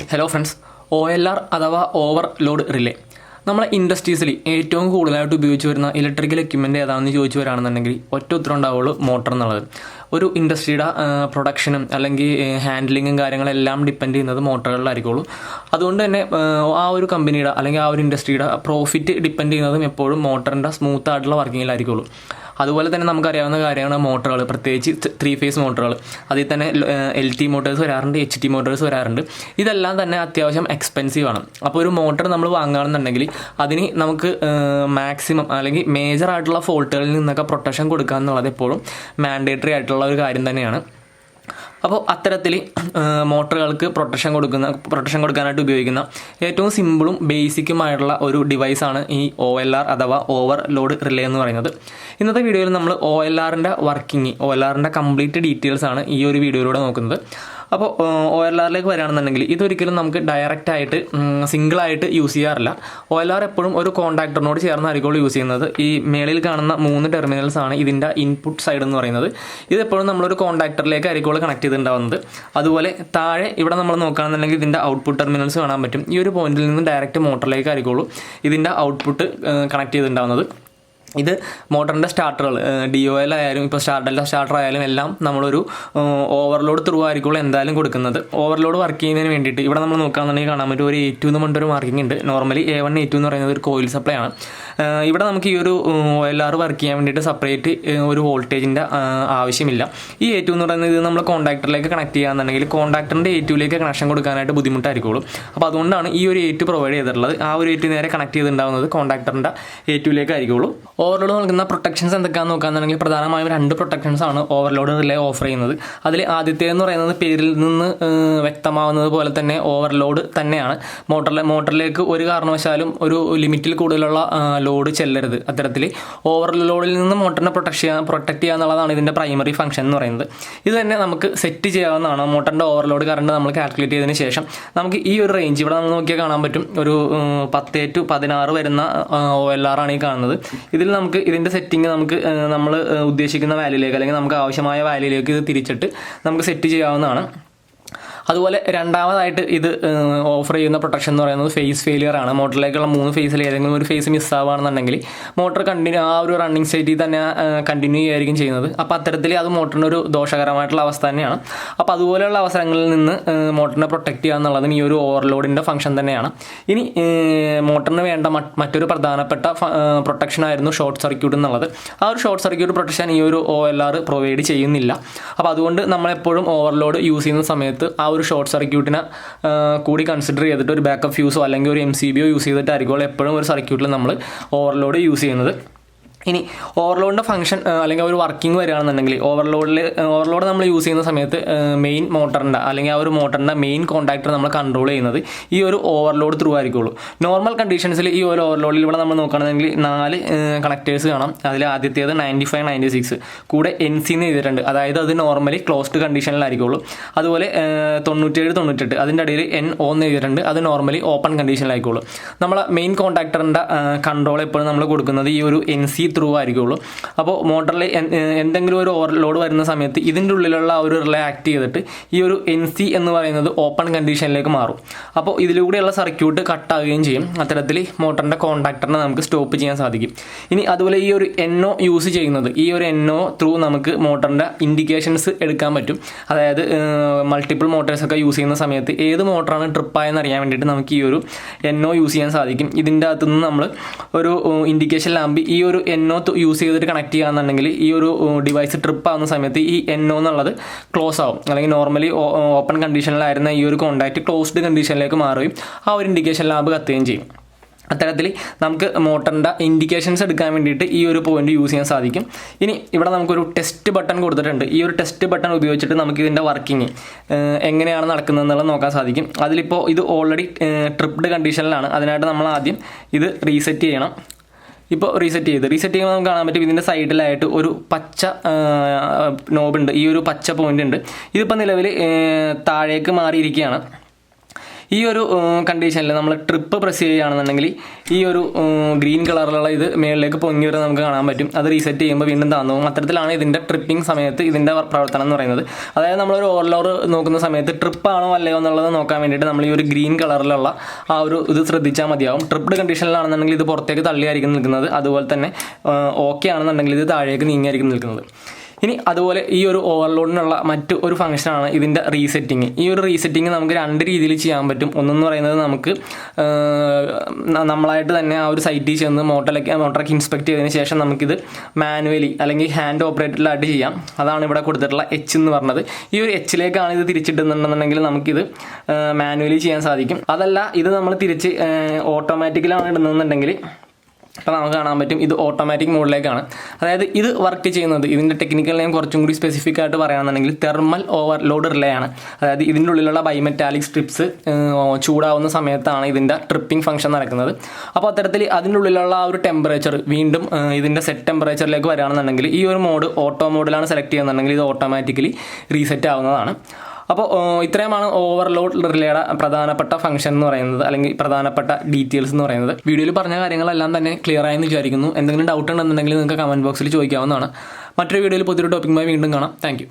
Hello friends O L R അഥവാ over load relay നമ്മളെ ഇൻഡസ്ട്രീസിൽ ഏറ്റവും കൂടുതലായിട്ട് ഉപയോഗിച്ച് വരുന്ന ഇലക്ട്രിക്കൽ എക്യുപ്മെന്റ് ഏതാണെന്ന് ചോദിച്ചു വരാണെന്നുണ്ടെങ്കിൽ ഒറ്റ ഉത്തരം ഉണ്ടാവുള്ളൂ മോട്ടർ എന്നുള്ളത്. ഒരു ഇൻഡസ്ട്രിയുടെ പ്രൊഡക്ഷനും അല്ലെങ്കിൽ ഹാൻഡ്ലിങ്ങും കാര്യങ്ങളെല്ലാം ഡിപ്പെൻഡ് ചെയ്യുന്നത് മോട്ടറുകളിലായിരിക്കുള്ളൂ അതുകൊണ്ട് തന്നെ ആ ഒരു കമ്പനിയുടെ അല്ലെങ്കിൽ ആ ഒരു ഇൻഡസ്ട്രിയുടെ പ്രോഫിറ്റ് ഡിപ്പെൻഡ് ചെയ്യുന്നതും എപ്പോഴും മോട്ടറിന്റെ സ്മൂത്ത് ആയിട്ടുള്ള വർക്കിങ്ങിലായിരിക്കുള്ളൂ അതുപോലെ തന്നെ നമുക്കറിയാവുന്ന കാര്യമാണ് മോട്ടറുകൾ പ്രത്യേകിച്ച് ത്രീ ഫേസ് മോട്ടറുകൾ അതിൽ തന്നെ എൽ ടി മോട്ടേഴ്സ് വരാറുണ്ട് എച്ച് ടി മോട്ടേഴ്സ് വരാറുണ്ട്. ഇതെല്ലാം തന്നെ അത്യാവശ്യം എക്സ്പെൻസീവ് ആണ്. അപ്പോൾ ഒരു മോട്ടർ നമ്മൾ വാങ്ങുകയാണെന്നുണ്ടെങ്കിൽ അതിന് നമുക്ക് മാക്സിമം അല്ലെങ്കിൽ മേജർ ആയിട്ടുള്ള ഫോൾട്ടുകളിൽ നിന്നൊക്കെ പ്രൊട്ടക്ഷൻ കൊടുക്കുക എന്നുള്ളത് എപ്പോഴും മാൻഡേറ്ററി ആയിട്ടുള്ള ഒരു കാര്യം തന്നെയാണ്. അപ്പോൾ അത്തരത്തിൽ മോട്ടറുകൾക്ക് പ്രൊട്ടക്ഷൻ കൊടുക്കുന്ന പ്രൊട്ടക്ഷൻ കൊടുക്കാനായിട്ട് ഉപയോഗിക്കുന്ന ഏറ്റവും സിമ്പിളും ബേസിക്കുമായിട്ടുള്ള ഒരു ഡിവൈസാണ് ഈ ഒ എൽ ആർ അഥവാ ഓവർ ലോഡ് റിലേ എന്ന് പറയുന്നത്. ഇന്നത്തെ വീഡിയോയിൽ നമ്മൾ ഒ എൽ ആറിന്റെ വർക്കിംഗ് ഒ എൽ ആറിന്റെ കംപ്ലീറ്റ് ഡീറ്റെയിൽസ് ആണ് ഈ ഒരു വീഡിയോയിലൂടെ നോക്കുന്നത്. അപ്പോൾ ഒ എൽ ആറിലേക്ക് വരികയാണെന്നുണ്ടെങ്കിൽ ഇതൊരിക്കലും നമുക്ക് ഡയറക്റ്റ് ആയിട്ട് സിംഗിൾ ആയിട്ട് യൂസ് ചെയ്യാറില്ല. ഒ എൽ ആർ എപ്പോഴും ഒരു കോൺടാക്ടറിനോട് ചേർന്നായിരിക്കും യൂസ് ചെയ്യുന്നത്. ഈ മേളിൽ കാണുന്ന മൂന്ന് ടെർമിനൽസ് ആണ് ഇതിന്റെ ഇൻപുട്ട് സൈഡ് എന്ന് പറയുന്നത്. ഇത് എപ്പോഴും നമ്മളൊരു കോൺടാക്ടറിലേക്ക് ആയിരിക്കും കണക്ട് ചെയ്തിട്ടുണ്ടാവുന്നത്. അതുപോലെ താഴെ ഇവിടെ നമ്മൾ നോക്കുകയാണെന്നുണ്ടെങ്കിൽ ഇതിന്റെ ഔട്ട്പുട്ട് ടെർമിനൽസ് കാണാൻ പറ്റും. ഈ ഒരു പോയിന്റിൽ നിന്ന് ഡയറക്റ്റ് മോട്ടറിലേക്ക് ആയിരിക്കുള്ളൂ ഇതിന്റെ ഔട്ട്പുട്ട് കണക്ട് ചെയ്തിട്ടുണ്ടാവുന്നത്. ഇത് മോട്ടറിന്റെ സ്റ്റാർട്ടറുകൾ. ഡി ഒ എൽ ആയാലും ഇപ്പോൾ സ്റ്റാർട്ടല്ല സ്റ്റാർട്ടർ ആയാലും എല്ലാം നമ്മളൊരു ഓവർലോഡ് ത്രൂ ആയിരിക്കുള്ളൂ എന്തായാലും കൊടുക്കുന്നത്. ഓവർലോഡ് വർക്ക് ചെയ്യുന്നതിന് വേണ്ടിയിട്ട് ഇവിടെ നമ്മൾ നോക്കുകയാണെന്നുണ്ടെങ്കിൽ കാണാൻ പറ്റും ഒരു എ ടു എന്ന് പറഞ്ഞൊരു മാർക്കിംഗ് ഉണ്ട്. Normally A one A two എന്ന് പറയുന്നത് ഒരു കോയിൽ സപ്ലൈ ആണ്. ഇവിടെ നമുക്ക് ഈ ഒരു ഒ എൽ ആർ വർക്ക് ചെയ്യാൻ വേണ്ടിയിട്ട് സെപ്പറേറ്റ് ഒരു വോൾട്ടേജിന്റെ ആവശ്യമില്ല. ഈ എ ടു എന്ന് പറയുന്നത് നമ്മൾ കോൺടാക്ടറിലേക്ക് കണക്ട് ചെയ്യുകയാണെന്നുണ്ടെങ്കിൽ കോൺടാക്ടറിന്റെ എ ടുവിലേക്ക് കണക്ഷൻ കൊടുക്കാനായിട്ട് ബുദ്ധിമുട്ടായിരിക്കുള്ളൂ. അപ്പോൾ അതുകൊണ്ടാണ് ഈ ഒരു എ ടു പ്രൊവൈഡ് ചെയ്തിട്ടുള്ളത്. ആ ഒരു എ ടു നേരെ കണക്ട് ചെയ്തിട്ടുണ്ടാകുന്നത് കോൺടാക്ടറിന്റെ എ ടുവിലേക്ക് ആയിരിക്കുള്ളൂ ഓവർലോഡ് നൽകുന്ന പ്രൊട്ടക്ഷൻസ് എന്തൊക്കെയാണെന്ന് നോക്കുകയാണെന്നുണ്ടെങ്കിൽ പ്രധാനമായും രണ്ട് പ്രൊട്ടക്ഷൻസ് ആണ് ഓവർലോഡ് റിലേ ഓഫർ ചെയ്യുന്നത്. അതിൽ ആദ്യത്തേതെന്ന് പറയുന്നത് പേരിൽ നിന്ന് വ്യക്തമാവുന്നത് പോലെ തന്നെ ഓവർലോഡ് തന്നെയാണ്. മോട്ടറിലെ മോട്ടറിലേക്ക് ഒരു കാരണവശാലും ഒരു ലിമിറ്റിൽ കൂടുതലുള്ള ലോഡ് ചെല്ലരുത് അത്തരത്തിൽ ഓവർലോഡിൽ നിന്ന് മോട്ടറിനെ പ്രൊട്ടക്ട് ചെയ്യാൻ പ്രൊട്ടക്ട് ചെയ്യുക എന്നുള്ളതാണ് ഇതിന്റെ പ്രൈമറി ഫംഗ്ഷൻ എന്ന് പറയുന്നത്. ഇത് തന്നെ നമുക്ക് സെറ്റ് ചെയ്യാവുന്നതാണ്. മോട്ടറിന്റെ ഓവർലോഡ് കറണ്ട് നമ്മൾ കാൽക്കുലേറ്റ് ചെയ്തതിന് ശേഷം നമുക്ക് ഈ ഒരു റേഞ്ച് ഇവിടെ നമ്മൾ നോക്കിയാൽ കാണാൻ പറ്റും. ഒരു പത്ത് ടു പതിനാറ് വരുന്ന ഒ എൽ ആർ ആണ് ഈ കാണുന്നത്. ഇതിൽ നമുക്ക് ഇതിന്റെ സെറ്റിംഗ് നമുക്ക് നമ്മൾ ഉദ്ദേശിക്കുന്ന വാല്യൂലേക്ക് അല്ലെങ്കിൽ നമുക്ക് ആവശ്യമായ വാല്യൂലേക്ക് ഇത് തിരിച്ചിട്ട് നമുക്ക് സെറ്റ് ചെയ്യാവുന്നതാണ്. അതുപോലെ രണ്ടാമതായിട്ട് ഇത് ഓഫർ ചെയ്യുന്ന പ്രൊട്ടക്ഷൻ എന്ന് പറയുന്നത് ഫേസ് ഫെയിലിയർ ആണ്. മോട്ടറിലേക്കുള്ള മൂന്ന് ഫേസിൽ ഏതെങ്കിലും ഒരു ഫേസ് മിസ് ആവുകയാണെന്നുണ്ടെങ്കിൽ മോട്ടർ കണ്ടിന്യൂ ആ ഒരു റണ്ണിങ് സ്റ്റേറ്റിൽ തന്നെ കണ്ടിന്യൂ ചെയ്യുമായിരിക്കും ചെയ്യുന്നത്. അപ്പോൾ അത്തരത്തിൽ അത് മോട്ടറിന് ഒരു ദോഷകരമായിട്ടുള്ള അവസ്ഥ തന്നെയാണ്. അപ്പോൾ അതുപോലെയുള്ള അവസരങ്ങളിൽ നിന്ന് മോട്ടറിനെ പ്രൊട്ടക്ട് ചെയ്യുക എന്നുള്ളതും ഈ ഒരു ഓവർലോഡിന്റെ ഫംഗ്ഷൻ തന്നെയാണ്. ഇനി മോട്ടറിന് വേണ്ട മറ്റൊരു പ്രധാനപ്പെട്ട പ്രൊട്ടക്ഷൻ ആയിരുന്നു ഷോർട്ട് സർക്യൂട്ട് എന്നുള്ളത്. ആ ഒരു ഷോർട്ട് സർക്യൂട്ട് പ്രൊട്ടക്ഷൻ ഈ ഒരു ഒ എൽ ആർ പ്രൊവൈഡ് ചെയ്യുന്നില്ല. അപ്പോൾ അതുകൊണ്ട് നമ്മളെപ്പോഴും ഓവർലോഡ് യൂസ് ചെയ്യുന്ന സമയത്ത് ആ ഒരു ഷോർട്ട് സർക്യൂട്ടിനെ കൂടി കൺസിഡർ ചെയ്തിട്ട് ഒരു ബാക്കപ്പ് ഫ്യൂസോ അല്ലെങ്കിൽ ഒരു എം സി ബിയോ യൂസ് ചെയ്തിട്ടായിരിക്കും എപ്പോഴും ഒരു സർക്യൂട്ടിൽ നമ്മൾ ഓവർലോഡ് യൂസ് ചെയ്യുന്നത്. ഇനി ഓവർലോഡിന്റെ ഫംഗ്ഷൻ അല്ലെങ്കിൽ ഒരു വർക്കിംഗ് വരികയാണെന്നുണ്ടെങ്കിൽ ഓവർലോഡിൽ ഓവർലോഡ് നമ്മൾ യൂസ് ചെയ്യുന്ന സമയത്ത് മെയിൻ മോട്ടറിന്റെ അല്ലെങ്കിൽ ആ ഒരു മോട്ടറിന്റെ മെയിൻ കോൺടാക്ടർ നമ്മൾ കൺട്രോൾ ചെയ്യുന്നത് ഈ ഒരു ഓവർലോഡ് ത്രൂ ആയിരിക്കുള്ളൂ. നോർമൽ കണ്ടീഷൻസിൽ ഈ ഒരു ഓവർലോഡിൽ ഇവിടെ നമ്മൾ നോക്കുകയാണെന്നുണ്ടെങ്കിൽ നാല് കണക്ടേഴ്സ് കാണാം. അതിൽ ആദ്യത്തേത് നയന്റി ഫൈവ് നയന്റി സിക്സ് കൂടെ എൻ സി എന്ന് ചെയ്തിട്ടുണ്ട് അതായത് അത് നോർമലി ക്ലോസ്ഡ് കണ്ടീഷനിലായിരിക്കുള്ളൂ അതുപോലെ തൊണ്ണൂറ്റേഴ് തൊണ്ണൂറ്റെട്ട് അതിന്റെ ഇടയിൽ എൻ ഒ എന്ന് ചെയ്തിട്ടുണ്ട് അത് നോർമലി ഓപ്പൺ കണ്ടീഷനിലായിക്കോളൂ നമ്മൾ മെയിൻ കോൺടാക്ടറിന്റെ കൺട്രോൾ എപ്പോഴും നമ്മൾ കൊടുക്കുന്നത് ഈ ഒരു എൻ സി ത്രൂ ആയിരിക്കുള്ളൂ. അപ്പോൾ മോട്ടറിൽ എന്തെങ്കിലും ഒരു ഓവർ ലോഡ് വരുന്ന സമയത്ത് ഇതിന്റെ ഉള്ളിലുള്ള ഒരു റിലേ ആക്ട് ചെയ്തിട്ട് ഈ ഒരു എൻ സി എന്ന് പറയുന്നത് ഓപ്പൺ കണ്ടീഷനിലേക്ക് മാറും. അപ്പോൾ ഇതിലൂടെയുള്ള സർക്യൂട്ട് കട്ടാവുകയും ചെയ്യും. അത്തരത്തിൽ മോട്ടറിന്റെ കോൺടാക്ടറിനെ നമുക്ക് സ്റ്റോപ്പ് ചെയ്യാൻ സാധിക്കും. ഇനി അതുപോലെ ഈ ഒരു എൻ യൂസ് ചെയ്യുന്നത് ഈ ഒരു എൻ ത്രൂ നമുക്ക് മോട്ടറിന്റെ ഇൻഡിക്കേഷൻസ് എടുക്കാൻ പറ്റും. അതായത് മൾട്ടിപ്പിൾ മോട്ടേഴ്സൊക്കെ യൂസ് ചെയ്യുന്ന സമയത്ത് ഏത് മോട്ടറാണ് ട്രിപ്പായെന്ന് അറിയാൻ വേണ്ടിയിട്ട് നമുക്ക് ഈ ഒരു എൻ യൂസ് ചെയ്യാൻ സാധിക്കും. ഇതിന്റെ അകത്തുനിന്ന് നമ്മൾ ഒരു ഇൻഡിക്കേഷൻ ലാമ്പ് ഈ ഒരു എൻ ഒ യൂസ് ചെയ്തിട്ട് കണക്ട് ചെയ്യുകയാണെന്നുണ്ടെങ്കിൽ ഈ ഒരു ഡിവൈസ് ട്രിപ്പ് ആവുന്ന സമയത്ത് ഈ എൻ എന്നുള്ളത് ക്ലോസ് ആവും. അല്ലെങ്കിൽ നോർമലി ഓപ്പൺ കണ്ടീഷനിലായിരുന്ന ഈ ഒരു കോൺടാക്റ്റ് ക്ലോസ്ഡ് കണ്ടീഷനിലേക്ക് മാറുകയും ആ ഒരു ഇൻഡിക്കേഷൻ ലാബ് കത്തുകയും ചെയ്യും. അത്തരത്തിൽ നമുക്ക് മോട്ടറിന്റെ ഇൻഡിക്കേഷൻസ് എടുക്കാൻ വേണ്ടിയിട്ട് ഈ ഒരു പോയിന്റ് യൂസ് ചെയ്യാൻ സാധിക്കും. ഇനി ഇവിടെ നമുക്കൊരു ടെസ്റ്റ് ബട്ടൺ കൊടുത്തിട്ടുണ്ട്. ഈ ഒരു ടെസ്റ്റ് ബട്ടൺ ഉപയോഗിച്ചിട്ട് നമുക്ക് ഇതിന്റെ വർക്കിംഗ് എങ്ങനെയാണ് നടക്കുന്നത് എന്നുള്ളത് നോക്കാൻ സാധിക്കും. അതിലിപ്പോൾ ഇത് ഓൾറെഡി ട്രിപ്ഡ് കണ്ടീഷനിലാണ് അതിനായിട്ട് നമ്മൾ ആദ്യം ഇത് റീസെറ്റ് ചെയ്യണം. ഇപ്പോൾ റീസെറ്റ് ചെയ്ത്. റീസെറ്റ് ചെയ്യുമ്പോൾ നമുക്ക് കാണാൻ പറ്റും ഇതിന്റെ സൈഡിലായിട്ട് ഒരു പച്ച നോബുണ്ട് ഈ ഒരു പച്ച പോയിന്റ് ഉണ്ട്. ഇതിപ്പോൾ നിലവിൽ താഴേക്ക് മാറിയിരിക്കുകയാണ്. ഈ ഒരു കണ്ടീഷനിൽ നമ്മൾ ട്രിപ്പ് പ്രസ് ചെയ്യുകയാണെന്നുണ്ടെങ്കിൽ ഈ ഒരു ഗ്രീൻ കളറിലുള്ള ഇത് മേളിലേക്ക് പൊങ്ങി വരെ നമുക്ക് കാണാൻ പറ്റും. അത് റീസെറ്റ് ചെയ്യുമ്പോൾ വീണ്ടും താന്നു അത്തരത്തിലാണ് ഇതിന്റെ ട്രിപ്പിംഗ് സമയത്ത് ഇതിന്റെ പ്രവർത്തനം എന്ന് പറയുന്നത്. അതായത് നമ്മളൊരു ഓവർലോഡ് നോക്കുന്ന സമയത്ത് ട്രിപ്പാണോ അല്ലയോ എന്നുള്ളത് നോക്കാൻ വേണ്ടിയിട്ട് നമ്മൾ ഈ ഒരു ഗ്രീൻ കളറിലുള്ള ആ ഒരു ഇത് ശ്രദ്ധിച്ചാൽ മതിയാവും. ട്രിപ്പ്ഡ് കണ്ടീഷനിലാണെന്നുണ്ടെങ്കിൽ ഇത് പുറത്തേക്ക് തള്ളിയായിരിക്കും നിൽക്കുന്നത്. അതുപോലെ തന്നെ ഓക്കെ ആണെന്നുണ്ടെങ്കിൽ ഇത് താഴേക്ക് നീങ്ങിയായിരിക്കും നിൽക്കുന്നത്. ഇനി അതുപോലെ ഈ ഒരു ഓവർലോഡിനുള്ള മറ്റു ഒരു ഫംഗ്ഷനാണ് ഇതിന്റെ റീസെറ്റിങ് ഈ ഒരു റീസെറ്റിങ് നമുക്ക് രണ്ട് രീതിയിൽ ചെയ്യാൻ പറ്റും. ഒന്നെന്ന് പറയുന്നത് നമുക്ക് നമ്മളായിട്ട് തന്നെ ആ ഒരു സൈറ്റിൽ ചെന്ന് മോട്ടറിലേക്ക് മോട്ടറൊക്കെ ഇൻസ്പെക്ട് ചെയ്തതിന് ശേഷം നമുക്കിത് മാനുവലി അല്ലെങ്കിൽ ഹാൻഡ് ഓപ്പറേറ്റഡിലായിട്ട് ചെയ്യാം. അതാണ് ഇവിടെ കൊടുത്തിട്ടുള്ള എച്ച് എന്ന് പറഞ്ഞത്. ഈ ഒരു എച്ചിലേക്കാണ് ഇത് തിരിച്ചിടുന്നുണ്ടെന്നുണ്ടെങ്കിൽ നമുക്കിത് മാനുവലി ചെയ്യാൻ സാധിക്കും. അതല്ല ഇത് നമ്മൾ തിരിച്ച് ഓട്ടോമാറ്റിക്കലാണ് ഇടുന്നതെന്നുണ്ടെങ്കിൽ അപ്പോൾ നമുക്ക് കാണാൻ പറ്റും ഇത് ഓട്ടോമാറ്റിക് മോഡിലേക്കാണ് അതായത് ഇത് വർക്ക് ചെയ്യുന്നത് ഇതിന്റെ ടെക്നിക്കൽ നെയിം കുറച്ചും കൂടി സ്പെസിഫിക് ആയിട്ട് പറയുകയാണെന്നുണ്ടെങ്കിൽ തെർമൽ ഓവർലോഡ് റിലേ ആണ്. അതായത് ഇതിന്റെ ഉള്ളിലുള്ള ബൈമെറ്റാലിക് സ്ട്രിപ്സ് ചൂടാവുന്ന സമയത്താണ് ഇതിന്റെ ട്രിപ്പിംഗ് ഫംഗ്ഷൻ നടക്കുന്നത്. അപ്പോൾ അത്തരത്തിൽ അതിന്റെ ഉള്ളിലുള്ള ആ ഒരു ടെമ്പറേച്ചർ വീണ്ടും ഇതിന്റെ സെറ്റ് ടെമ്പറേച്ചറിലേക്ക് വരികയാണെന്നുണ്ടെങ്കിൽ ഈ ഒരു മോഡ് ഓട്ടോ മോഡിലാണ് സെലക്ട് ചെയ്യുന്നുണ്ടെങ്കിൽ ഇത് ഓട്ടോമാറ്റിക്കലി റീസെറ്റ് ആവുന്നതാണ്. അപ്പോൾ ഇത്രയുമാണ് ഓവർലോഡ് റിലേയുടെ പ്രധാനപ്പെട്ട ഫംഗ്ഷൻ എന്ന് പറയുന്നത് അല്ലെങ്കിൽ പ്രധാനപ്പെട്ട ഡീറ്റെയിൽസ് എന്ന് പറയുന്നത്. വീഡിയോയിൽ പറഞ്ഞ കാര്യങ്ങളെല്ലാം തന്നെ ക്ലിയർ ആയെന്ന് വിചാരിക്കുന്നു. എന്തെങ്കിലും ഡൗട്ട് ഉണ്ടെന്നുണ്ടെങ്കിൽ നിങ്ങൾക്ക് കമന്റ് ബോക്സിൽ ചോദിക്കാവുന്നതാണ്. മറ്റൊരു വീഡിയോയിൽ പുതിയൊരു ടോപ്പിക്കുമായി വീണ്ടും കാണാം. താങ്ക്